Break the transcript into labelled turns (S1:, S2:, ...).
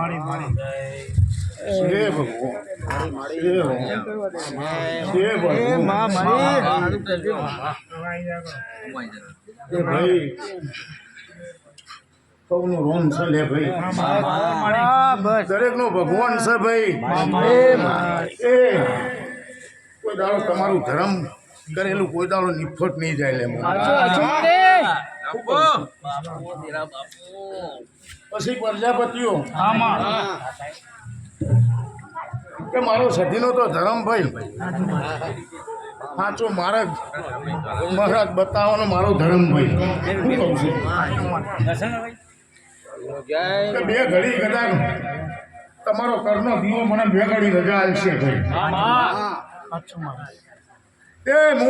S1: ભગવાન. હે ભગવાન. એ ભાઈ સૌનું રોમ છે લે ભાઈ. દરેકનું ભગવાન છે ભાઈ. એ કોઈ દાડો તમારું ધર્મ કરેલું કોઈ દાડો નિફટ નહીં જાય લે પછી પ્રજાપતિઓ. કે મારો સધીનો તો ધર્મ ભાઈ સાચો મારા મહારાજ બતાવવાનો મારો ધર્મ ભાઈ શું કહું છું? કે બે ઘડી કદાચ તમારો કરનો દીવો મને બે ઘડી રજા આવશે ભાઈ. એ હું